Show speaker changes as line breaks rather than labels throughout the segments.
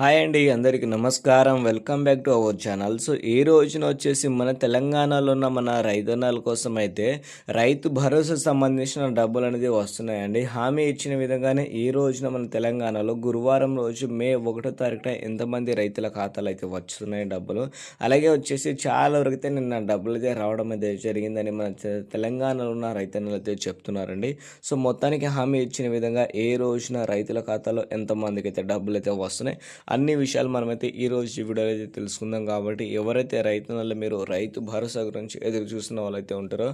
Hi అండి అందరికీ నమస్కారం. Welcome back to our channel. So ఈ రోజున వచ్చేసి మన తెలంగాణలో ఉన్న మన రైతన్నాల కోసం అయితే రైతు భరోసా సంబంధించిన డబ్బులు అనేది వస్తున్నాయండి. హామీ ఇచ్చిన విధంగానే ఈ రోజున మన తెలంగాణలో గురువారం రోజు మే ఒకటో తారీఖున ఎంతమంది రైతుల ఖాతాలు అయితే వస్తున్నాయి డబ్బులు. అలాగే వచ్చేసి చాలా వరకు అయితే నిన్న డబ్బులు అయితే రావడం అయితే జరిగిందని మన తెలంగాణలో ఉన్న రైతన్నలు అయితే చెప్తున్నారండి. సో మొత్తానికి హామీ ఇచ్చిన విధంగా ఏ రోజున రైతుల ఖాతాలో ఎంతమందికి అయితే డబ్బులు అయితే వస్తున్నాయి అన్ని విషయాలు మనమైతే ఈ రోజు ఈ వీడియోలో అయితే తెలుసుకుందాం కాబట్టి ఎవరైతే రైతులలో మీరు రైతు భరోసా గురించి ఎదురు చూస్తున్న వాళ్ళైతే ఉంటారో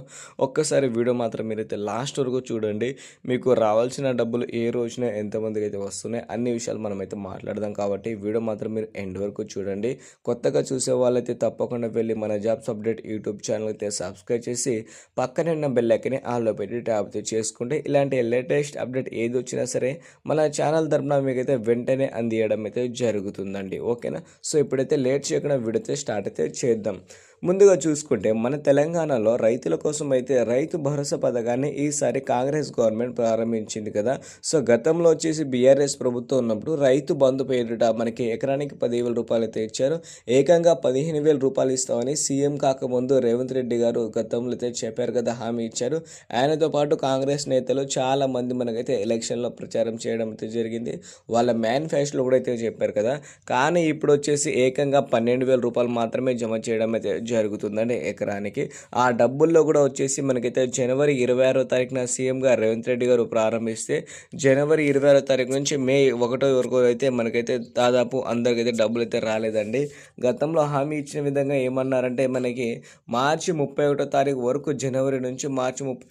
ఒక్కసారి వీడియో మాత్రం మీరైతే లాస్ట్ వరకు చూడండి. మీకు రావాల్సిన డబ్బులు ఏ రోజున ఎంతమందికి అయితే వస్తున్నాయి అన్ని విషయాలు మనమైతే మాట్లాడదాం కాబట్టి వీడియో మాత్రం మీరు ఎండ్ వరకు చూడండి. కొత్తగా చూసే వాళ్ళైతే తప్పకుండా వెళ్ళి మన జాబ్స్ అప్డేట్ యూట్యూబ్ ఛానల్ అయితే సబ్స్క్రైబ్ చేసి పక్కనే ఉన్న బెల్ ఐకని పెట్టి ట్యాప్ చేసుకుంటే ఇలాంటి లేటెస్ట్ అప్డేట్ ఏది వచ్చినా సరే మన ఛానల్ తరఫున మీకైతే వెంటనే అందియడం అయితే జరుగుతుందండి. ఓకేనా? సో ఇప్పుడైతే లేట్ చేయకుండా విడితే స్టార్ట్ అయితే చేద్దాం. ముందుగా చూసుకుంటే మన తెలంగాణలో రైతుల కోసం అయితే రైతు భరోసా పథకాన్ని ఈసారి కాంగ్రెస్ గవర్నమెంట్ ప్రారంభించింది కదా. సో గతంలో వచ్చేసి బీఆర్ఎస్ ప్రభుత్వం ఉన్నప్పుడు రైతు బంధు పేరిట మనకి ఎకరానికి పదివేల రూపాయలు అయితే ఇచ్చారు. ఏకంగా పదిహేను వేల రూపాయలు ఇస్తామని సీఎం కాకముందు రేవంత్ రెడ్డి గారు గతంలో అయితే చెప్పారు కదా హామీ ఇచ్చారు. ఆయనతో పాటు కాంగ్రెస్ నేతలు చాలా మంది మనకైతే ఎలక్షన్లో ప్రచారం చేయడం అయితే జరిగింది. వాళ్ళ మేనిఫెస్టోలో కూడా అయితే చెప్పారు కదా? కానీ ఇప్పుడు వచ్చేసి ఏకంగా పన్నెండు వేల రూపాయలు మాత్రమే జమ చేయడం అయితే జరుగుతుందండి ఎకరానికి. ఆ డబ్బుల్లో కూడా వచ్చేసి మనకైతే జనవరి ఇరవై ఆరో తారీఖున సీఎంగా రేవంత్ రెడ్డి గారు ప్రారంభిస్తే జనవరి ఇరవై ఆరో తారీఖు నుంచి మే ఒకటో వరకు అయితే మనకైతే దాదాపు అందరికైతే డబ్బులు అయితే రాలేదండి. గతంలో హామీ ఇచ్చిన విధంగా ఏమన్నారంటే మనకి మార్చి ముప్పై ఒకటో తారీఖు వరకు జనవరి నుంచి మార్చి ముప్పై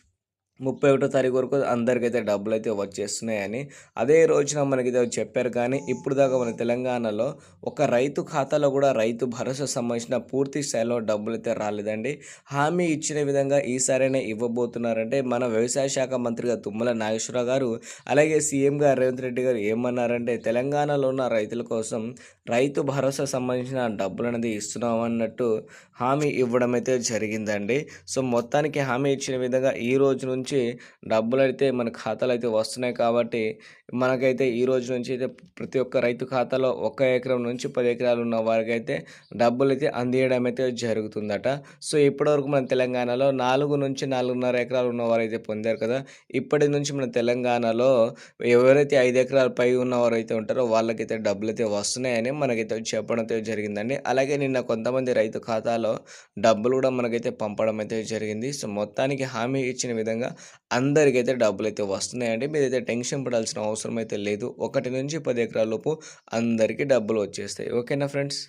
ముప్పై ఒకటో తారీఖు వరకు అందరికైతే డబ్బులు అయితే వచ్చేస్తున్నాయని. అదే రోజున మనకి చెప్పారు కానీ ఇప్పుడు దాకా మన తెలంగాణలో ఒక రైతు ఖాతాలో కూడా రైతు భరోసా సంబంధించిన పూర్తి స్థాయిలో డబ్బులు అయితే రాలేదండి. హామీ ఇచ్చిన విధంగా ఈసారైనా ఇవ్వబోతున్నారంటే మన వ్యవసాయ శాఖ మంత్రిగా తుమ్మల నాగేశ్వరరావు గారు అలాగే సీఎంగా రేవంత్ రెడ్డి గారు ఏమన్నారంటే తెలంగాణలో ఉన్న రైతుల కోసం రైతు భరోసా సంబంధించిన డబ్బులు అనేది ఇస్తున్నాం అన్నట్టు హామీ ఇవ్వడం అయితే జరిగిందండి. సో మొత్తానికి హామీ ఇచ్చిన విధంగా ఈ రోజు నుంచి డబ్బులు అయితే మన ఖాతాలో అయితే వస్తున్నాయి కాబట్టి మనకైతే ఈ రోజు నుంచి అయితే ప్రతి ఒక్క రైతు ఖాతాలో ఒక ఎకరం నుంచి పది ఎకరాలు ఉన్న వారికి అయితే డబ్బులు అయితే అందియడం అయితే జరుగుతుందట. సో ఇప్పటివరకు మన తెలంగాణలో నాలుగు నుంచి నాలుగున్నర ఎకరాలు ఉన్నవారు అయితే పొందారు కదా. ఇప్పటి నుంచి మన తెలంగాణలో ఎవరైతే ఐదు ఎకరాల పై ఉన్నవారు అయితే ఉంటారో వాళ్ళకైతే డబ్బులు అయితే వస్తున్నాయని మనకైతే చెప్పడం అయితే జరిగిందండి. అలాగే నిన్న కొంతమంది రైతు ఖాతాలో డబ్బులు కూడా మనకైతే పంపడం అయితే జరిగింది. సో మొత్తానికి హామీ ఇచ్చిన విధంగా అందరికైతే డబ్బులు అయితే వస్తున్నాయండి. మీరైతే టెన్షన్ పడాల్సిన అవసరం అయితే లేదు. ఒకటి నుంచి పది ఎకరాల లోపు అందరికీ డబ్బులు వచ్చేస్తాయి. ఓకేనా ఫ్రెండ్స్?